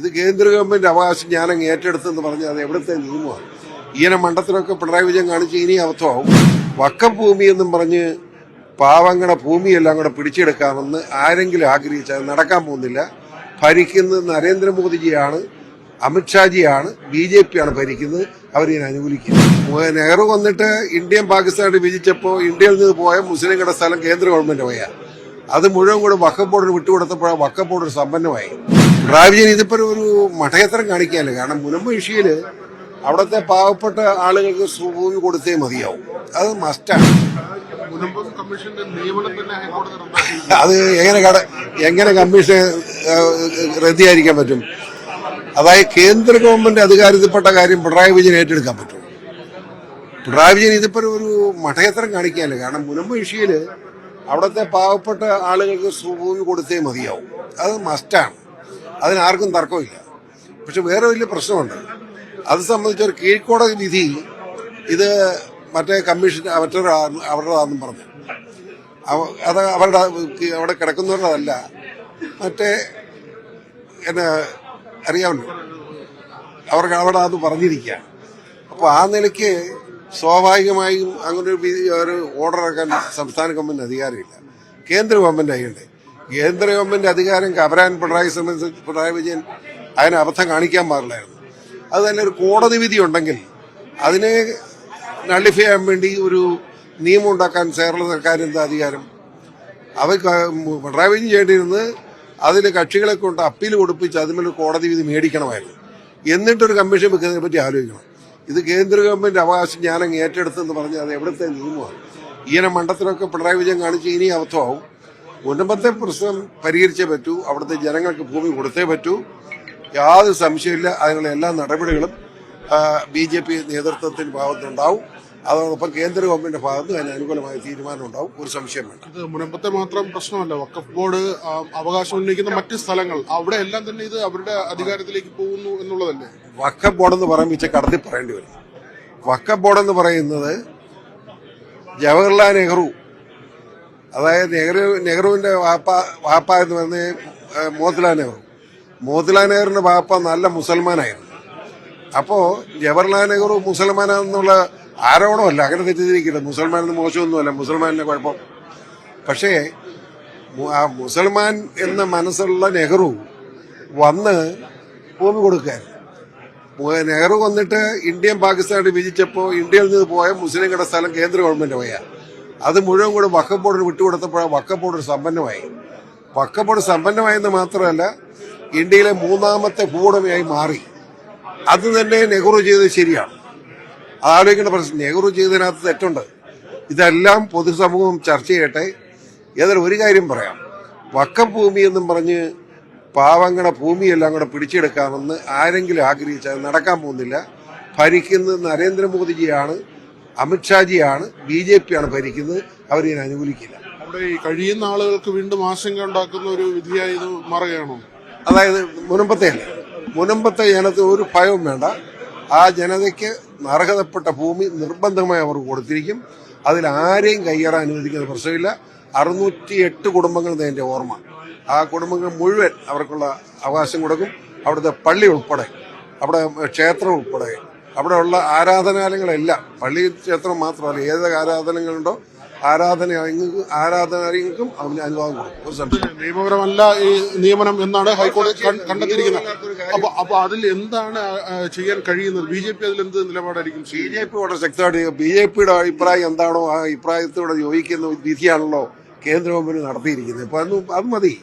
ഇത് കേന്ദ്ര ഗവൺമെന്റ് അവകാശം ഞാനങ്ങ് ഏറ്റെടുത്തെന്ന് പറഞ്ഞാൽ അത് എവിടുത്തെ നിയമമാണ്? ഇങ്ങനെ മണ്ഡലത്തിനൊക്കെ പിണറായി വിജയൻ കാണിച്ച് ഇനി അബദ്ധമാവും വക്കം ഭൂമി എന്നും പറഞ്ഞ് പാവങ്ങളുടെ ഭൂമിയെല്ലാം കൂടെ പിടിച്ചെടുക്കാമെന്ന് ആരെങ്കിലും ആഗ്രഹിച്ചാൽ നടക്കാൻ പോകുന്നില്ല. ഭരിക്കുന്നത് നരേന്ദ്രമോദിജിയാണ് അമിത്ഷാജിയാണ് ബി ജെ പിയാണ് ഭരിക്കുന്നത്. അവരിതിനെ അനുകൂലിക്കുന്നത് നെഹ്റു വന്നിട്ട് ഇന്ത്യയും പാകിസ്ഥാനായിട്ട് വിജയിച്ചപ്പോൾ ഇന്ത്യയിൽ നിന്ന് പോയ മുസ്ലിങ്ങളുടെ സ്ഥലം കേന്ദ്ര ഗവൺമെന്റ് പോയാൽ അത് മുഴുവൻ കൂടെ വക്കം ബോർഡിന് വിട്ടുകൊടുത്തപ്പോഴാണ് വക്കം ബോർഡ് സമ്പന്നമായി. പിണറായി വിജയൻ ഇതിപ്പോ ഒരു മഠയത്രം കാണിക്കാനല്ല കാരണം മുനമ്പ് ഇഷ്യയിൽ അവിടുത്തെ പാവപ്പെട്ട ആളുകൾക്ക് ഭൂമി കൊടുത്തേ മതിയാവും. അത് മസ്റ്റാണ് അത് എങ്ങനെ കട എങ്ങനെ കമ്മീഷൻ റദ്ദിയായിരിക്കാൻ പറ്റും? അതായത് കേന്ദ്ര ഗവൺമെന്റ് അധികാരത്തിൽപ്പെട്ട കാര്യം പിണറായി വിജയൻ ഏറ്റെടുക്കാൻ പറ്റും. പിണറായി വിജയൻ ഇതിപ്പോ ഒരു മഠയത്രം കാണിക്കാനല്ല കാരണം മുനമ്പ് ഇഷ്യയിൽ അവിടുത്തെ പാവപ്പെട്ട ആളുകൾക്ക് ഭൂമി കൊടുത്തേ മതിയാവും. അത് മസ്റ്റാണ് അതിനാർക്കും തർക്കമില്ല. പക്ഷെ വേറെ വലിയ പ്രശ്നമുണ്ട്. അത് സംബന്ധിച്ച് ഒരു കീഴ്ക്കോടതി വിധി ഇത് മറ്റേ കമ്മീഷൻ മറ്റൊരു അവരുടേതാണെന്നും പറഞ്ഞു. അത് അവരുടെ അവിടെ കിടക്കുന്നവരുടേതല്ല. മറ്റേ എന്നെ അറിയാമല്ലോ. അവർക്ക് അവിടെ അത് പറഞ്ഞിരിക്കുക. അപ്പോൾ ആ നിലയ്ക്ക് സ്വാഭാവികമായും അങ്ങനെ ഒരു ഓർഡർ ഇറക്കാൻ സംസ്ഥാന ഗവൺമെന്റ് അധികാരമില്ല. കേന്ദ്ര ഗവൺമെന്റ് ചെയ്യണ്ടേ കേന്ദ്ര ഗവൺമെന്റ് അധികാരം കവരാൻ പിണറായി പിണറായി വിജയൻ അതിന് അബദ്ധം കാണിക്കാൻ പാടില്ലായിരുന്നു. അത് തന്നെ ഒരു കോടതി വിധി ഉണ്ടെങ്കിൽ അതിനെ നള്ളിഫൈ ചെയ്യാൻ വേണ്ടി ഒരു നിയമം ഉണ്ടാക്കാൻ കേരള സർക്കാരിന് അധികാരം? അവ പിണറായി വിജയൻ ചെയ്യേണ്ടിയിരുന്നത് അതിൽ കക്ഷികളെ കൊണ്ട് അപ്പീൽ കൊടുപ്പിച്ച് അതിന്മേൽ കോടതി വിധി മേടിക്കണമായിരുന്നു. എന്നിട്ടൊരു കമ്മീഷൻ വെക്കുന്നതിനെ പറ്റി ആലോചിക്കണം. ഇത് കേന്ദ്ര ഗവൺമെന്റ് അവകാശം ഞാനങ്ങ് ഏറ്റെടുത്തെന്ന് പറഞ്ഞാൽ അത് എവിടുത്തെ നിയമമാണ്? ഇങ്ങനെ മണ്ഡലത്തിലൊക്കെ പിണറായി വിജയൻ കാണിച്ച് ഇനി അബദ്ധമാവും. മുൻപത്തെ പ്രശ്നം പരിഹരിച്ചേ പറ്റൂ അവിടുത്തെ ജനങ്ങൾക്ക് ഭൂമി കൊടുത്തേ പറ്റൂ. യാതൊരു സംശയമില്ല അതിനുള്ള എല്ലാ നടപടികളും ബി ജെ പി നേതൃത്വത്തിന്റെ ഭാഗത്തുണ്ടാവും അതോടൊപ്പം കേന്ദ്ര ഗവൺമെന്റിന്റെ ഭാഗത്ത് അതിന് അനുകൂലമായ തീരുമാനം ഉണ്ടാവും ഒരു സംശയം വേണ്ട. ഇത് മുനമ്പത്തെ മാത്രം പ്രശ്നമല്ല. വക്കഫ് ബോർഡ് അവകാശം ഉന്നയിക്കുന്ന മറ്റ് സ്ഥലങ്ങൾ അവിടെ എല്ലാം തന്നെ ഇത് അവരുടെ അധികാരത്തിലേക്ക് പോകുന്നു എന്നുള്ളതല്ലേ? വക്കഫ് ബോർഡ് എന്ന് പറയുമ്പോൾ ഇച്ച കടത്തി പറയേണ്ടി വരും. വക്കഫ് ബോർഡ് എന്ന് പറയുന്നത് ജവഹർലാൽ നെഹ്റു അതായത് നെഹ്റു നെഹ്റുവിന്റെ വാപ്പ വാപ്പ എന്ന് ഏഹ്, മോത്തിലാൽ നെഹ്റു. മോത്തിലാൽ നെഹ്റുവിന്റെ വാപ്പ നല്ല മുസൽമാനായിരുന്നു. അപ്പോ ജവഹർലാൽ നെഹ്റു മുസൽമാനാണെന്നുള്ള ആരോപണമല്ല അങ്ങനെ തെറ്റിദ്ധരിക്കില്ല മുസൽമാൻ എന്ന് മോശമൊന്നുമല്ല മുസൽമാനിന്റെ കുഴപ്പം. പക്ഷേ ആ മുസൽമാൻ എന്ന മനസ്സുള്ള നെഹ്റു വന്ന് ഭൂമി കൊടുക്കാൻ. നെഹ്റു വന്നിട്ട് ഇന്ത്യയും പാകിസ്ഥാനും വിജിച്ചപ്പോൾ ഇന്ത്യയിൽ നിന്ന് പോയ മുസ്ലിങ്ങളുടെ സ്ഥലം കേന്ദ്ര ഗവൺമെന്റ് പോയ. അത് മുഴുവൻ കൂടെ വക്കം ബോർഡിന് വിട്ടുകൊടുത്തപ്പോൾ വക്കം ബോർഡ് സമ്പന്നമായി. വക്കം ബോർഡ് സമ്പന്നമായെന്ന് മാത്രമല്ല ഇന്ത്യയിലെ മൂന്നാമത്തെ ഭൂവുടമയായി മാറി. അത് തന്നെ നെഹ്റു ചെയ്തത് ശരിയാണ്. ആലോചിക്കേണ്ട പ്രശ്നം നെഹ്റു ചെയ്തതിനകത്ത് തെറ്റുണ്ട്. ഇതെല്ലാം പൊതുസമൂഹം ചർച്ച ചെയ്യട്ടെ. ഏതായാലും ഒരു കാര്യം പറയാം. വക്കം ഭൂമി എന്നും പറഞ്ഞ് പാവങ്ങളുടെ ഭൂമിയെല്ലാം കൂടെ പിടിച്ചെടുക്കാമെന്ന് ആരെങ്കിലും ആഗ്രഹിച്ചാൽ നടക്കാൻ പോകുന്നില്ല. ഭരിക്കുന്നത് നരേന്ദ്രമോദിജിയാണ്. അമിത്ഷാജിയാണ് ബി ജെ പിയാണ് ഭരിക്കുന്നത്. അവരിതിനെ അനുകൂലിക്കില്ല. അവിടെ ഈ കഴിയുന്ന ആളുകൾക്ക് വീണ്ടും ആശങ്ക ഉണ്ടാക്കുന്ന ഒരു വിധിയായി ഇത് മാറുകയാണോ? അതായത് മുനമ്പത്തെ അല്ല? മുനമ്പത്തെ ജനത്തിന് ഒരു ഭയവും വേണ്ട. ആ ജനതയ്ക്ക് അർഹതപ്പെട്ട ഭൂമി നിർബന്ധമായി അവർ കൊടുത്തിരിക്കും. അതിൽ ആരെയും കയ്യേറാൻ അനുവദിക്കുന്ന പ്രശ്നമില്ല. അറുന്നൂറ്റി എട്ട് കുടുംബങ്ങൾ എന്റെ ഓർമ്മ. ആ കുടുംബങ്ങൾ മുഴുവൻ അവർക്കുള്ള അവകാശം കൊടുക്കും. അവിടുത്തെ പള്ളി ഉൾപ്പെടെ അവിടെ ക്ഷേത്രം ഉൾപ്പെടെ അവിടെയുള്ള ആരാധനാലയങ്ങളെല്ലാം പള്ളി ക്ഷേത്രം മാത്രമല്ല ഏതൊക്കെ ആരാധനകളുണ്ടോ ആരാധന ആരാധനാലയങ്ങൾക്കും അവന് അനുവാദം കൊടുക്കും. ഒരു സംശയം. നിയമപരമല്ല ഈ നിയമനം എന്നാണ് ഹൈക്കോടതി കണ്ടെത്തിയിരിക്കുന്നത്. അപ്പൊ അപ്പൊ അതിൽ എന്താണ് ചെയ്യാൻ കഴിയുന്നത്? ബി ജെ പി അതിൽ എന്ത് നിലപാടായിരിക്കും ബി? ജെ പി വളരെ ശക്തമായിട്ട് ബി ജെ പിയുടെ അഭിപ്രായം എന്താണോ ആ അഭിപ്രായത്തോടെ യോജിക്കുന്ന വിധിയാണല്ലോ കേന്ദ്ര ഗവൺമെന്റ് നടത്തിയിരിക്കുന്നത്. അപ്പൊ അത് അത് മതി.